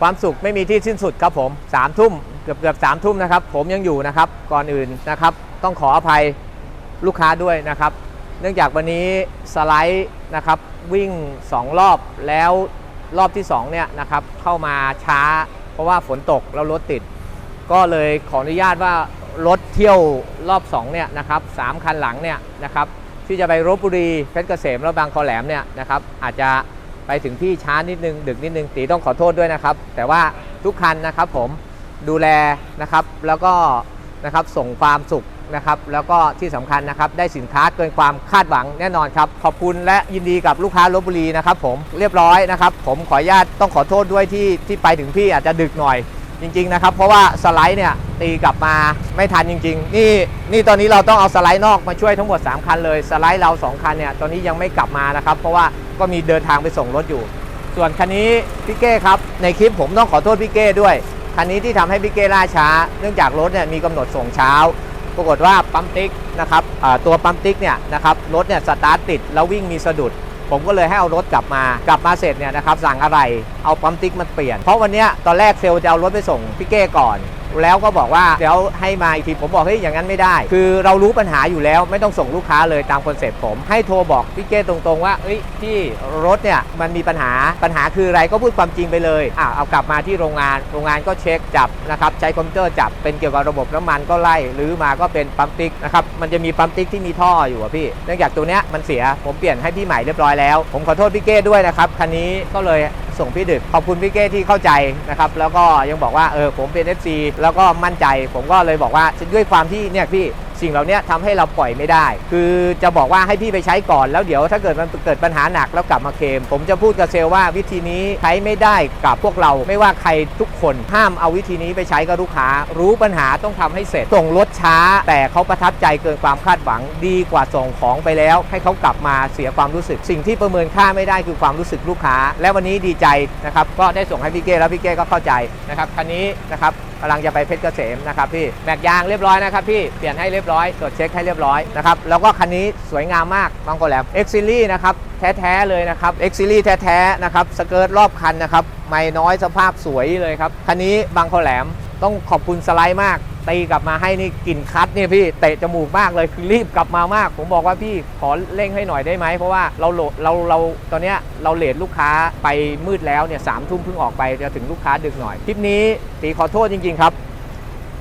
ความสุขไม่มีที่สิ้นสุดครับผมสามทุ่มเกือบเกือบสามทุ่มนะครับ ผมยังอยู่นะครับ ก่อนอื่นนะครับ ต้องขออภัยลูกค้าด้วยนะครับ เนื่องจากวันนี้สไลด์นะครับวิ่ง 2 รอบแล้วรอบที่2เนี่ยนะครับเข้ามาช้า เพราะว่าฝนตกแล้วรถติด ก็เลยขออนุญาตว่ารถเที่ยวรอบ2เนี่ยนะครับสามคันหลังเนี่ยนะครับที่จะไปรบบุรีเพชรเกษมแล้วบางคอแหลมเนี่ยนะครับอาจจะ ไปถึงที่ช้านิดนึง ดึกนิดนึงตีต้องขอโทษด้วยนะครับ แต่ว่าทุกคันนะครับผมดูแลนะครับแล้วก็นะครับส่งความสุขนะครับแล้วก็ที่สำคัญนะครับได้สินค้าเกินความคาดหวังแน่นอนครับ ขอบคุณและยินดีกับลูกค้าลบบุรีนะครับผมเรียบร้อยนะครับ ผมขออนุญาตต้องขอโทษด้วยที่ที่ไปถึงพี่อาจจะดึกหน่อยจริงๆนะครับเพราะว่าสไลด์เนี่ยตีกลับมาไม่ทันจริง ๆ นี่นี่ตอนนี้เราต้องเอาสไลด์นอกมาช่วยทั้งหมด 3 คันเลย สไลด์เรา 2 คันเนี่ยตอนนี้ยังไม่กลับมานะครับ เพราะว่า ก็มีเดินทางไปส่งรถอยู่ ส่วนคันนี้พี่เก้ครับ ในคลิปผมต้องขอโทษพี่เก้ด้วย คันนี้ที่ทำให้พี่เก้ล่าช้า เนื่องจากรถเนี่ยมีกำหนดส่งเช้า ปรากฏว่าปั๊มติ๊กนะครับตัวปั๊มติ๊กเนี่ยนะครับรถเนี่ยสตาร์ทติดแล้ววิ่งมีสะดุด ผมก็เลยให้เอารถกลับมากลับมาเสร็จเนี่ยนะครับสั่งอะไรเอาปั๊มติ๊กมาเปลี่ยน เพราะวันนี้ตอนแรกเซลล์จะเอารถไปส่งพี่เก้ก่อน แล้วก็บอกว่าเดี๋ยวให้มาอีกทีผมบอกเฮ้ยอย่างนั้นไม่ได้ คือเรารู้ปัญหาอยู่แล้วไม่ต้องส่งลูกค้าเลยตามคอนเซ็ปต์ผม ให้โทรบอกพี่เก้ตรงๆว่าเอ้ยที่รถเนี่ยมันมีปัญหาปัญหาคืออะไรก็พูดความจริงไปเลยอะเอากลับมาที่โรงงานโรงงานก็เช็คจับนะครับใช้คอมพิวเตอร์จับเป็นเกี่ยวกับระบบน้ำมันก็ไล่หรือมาก็เป็นปั๊มติ๊กนะครับมันจะมีปั๊มติ๊กที่มีท่ออยู่อะพี่เนื่องจากตัวเนี้ยมันเสียผมเปลี่ยนให้พี่ใหม่เรียบร้อยแล้ว ผมขอโทษพี่เก้ด้วยนะครับคันนี้ก็เลย ส่งพี่ดึก ขอบคุณพี่เก้ที่เข้าใจนะครับ แล้วก็ยังบอกว่าเออผมเป็น FC แล้วก็มั่นใจ ผมก็เลยบอกว่าด้วยความที่เนี่ยพี่ สิ่งเหล่านี้ทำให้เราปล่อยไม่ได้ คือจะบอกว่าให้พี่ไปใช้ก่อนแล้วเดี๋ยวถ้าเกิดมันเกิดปัญหาหนักแล้วกลับมาเคม ผมจะพูดกับเซลล์ว่าวิธีนี้ใช้ไม่ได้กับพวกเรา ไม่ว่าใครทุกคนห้ามเอาวิธีนี้ไปใช้กับลูกค้า รู้ปัญหาต้องทำให้เสร็จส่งรถช้า แต่เขาประทับใจเกินความคาดหวังดีกว่าส่งของไปแล้ว ให้เขากลับมาเสียความรู้สึก สิ่งที่ประเมินค่าไม่ได้คือความรู้สึกลูกค้า และวันนี้ดีใจนะครับก็ได้ส่งให้พี่เก้แล้วพี่เก้ก็เข้าใจนะครับคันนี้นะครับ กำลังจะไปเพชรเกษมนะครับพี่แม็กยางเรียบร้อยนะครับพี่เปลี่ยนให้เรียบร้อยตรวจเช็คให้เรียบร้อยนะครับแล้วก็คันนี้สวยงามมากบางคนแหลมเอ็กซิลี่นะครับแท้ๆเลยนะครับเอ็กซิลี่แท้ๆนะครับสเกิร์ตรอบคันนะครับไม่น้อยสภาพสวยเลยครับคันนี้บางคอแหลมต้องขอบคุณสไลด์มาก ตีกลับมาให้นี่กลิ่นคัดเนี่ยพี่เตะจมูกมากเลยคือรีบกลับมามาก ผมบอกว่าพี่ขอเร่งให้หน่อยได้ไหมเพราะว่าเราโหลดเราเราตอนเนี้ยเราเลทลูกค้าไปมืดแล้วเนี่ยสามทุ่มเพิ่งออกไปจะถึงลูกค้าดึกหน่อยคลิปนี้ตีขอโทษจริง ๆ ครับ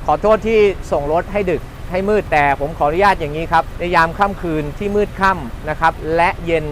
ขอโทษที่ส่งรถให้ดึกให้มืดแต่ผมขออนุญาตอย่างนี้ครับในยามค่ำคืนที่มืดค่ำนะครับและเย็น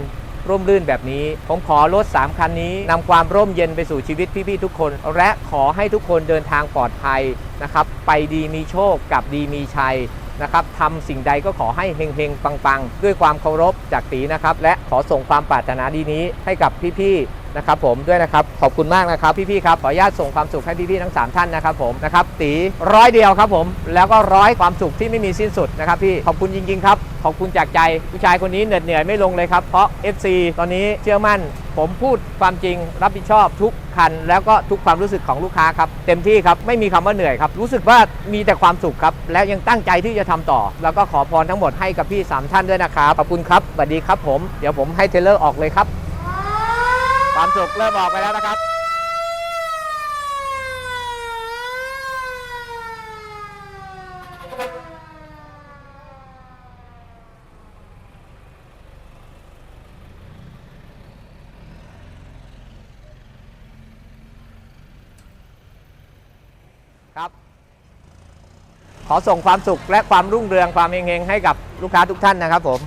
ร่มรื่นแบบนี้ ผมขอรถ 3 คันนี้นำความร่มเย็นไปสู่ชีวิตพี่ๆทุกคน และขอให้ทุกคนเดินทางปลอดภัยนะครับไปดีมีโชคกับดีมีชัยนะครับทำสิ่งใดก็ขอให้เฮงๆ ปังๆ ด้วยความเคารพจากตีนะครับ และขอส่งความปรารถนาดีนี้ให้กับพี่ๆ นะครับผมด้วยนะครับขอบคุณมากนะครับพี่ๆครับขออนุญาตส่งความสุขให้พี่ๆทั้ง 3 ท่านนะครับผมนะครับตีร้อยเดียวครับผมแล้วก็ร้อยความสุขที่ไม่มีสิ้นสุดนะครับพี่ขอบคุณจริงๆครับขอบคุณจากใจผู้ชายคนนี้เหน็ดเหนื่อยไม่ลงเลยครับเพราะ FC ตอนนี้เชื่อมั่น ผมพูดความจริงรับผิดชอบทุกคัน แล้วก็ทุกความรู้สึกของลูกค้าครับเต็มที่ครับไม่มีคำว่าเหนื่อยครับรู้สึกว่ามีแต่ความสุขครับและยังตั้งใจที่จะทำต่อ แล้วก็ขอพรทั้งหมดให้กับพี่ 3 ท่านด้วยนะครับขอบคุณครับสวัสดีครับผมเดี๋ยวผมให้เทเลอร์ออกเลยครับ ความสุขเริ่มออกไปแล้วนะครับครับ ขอส่งความสุขและความรุ่งเรืองความเฮงๆให้กับลูกค้าทุกท่านนะครับผม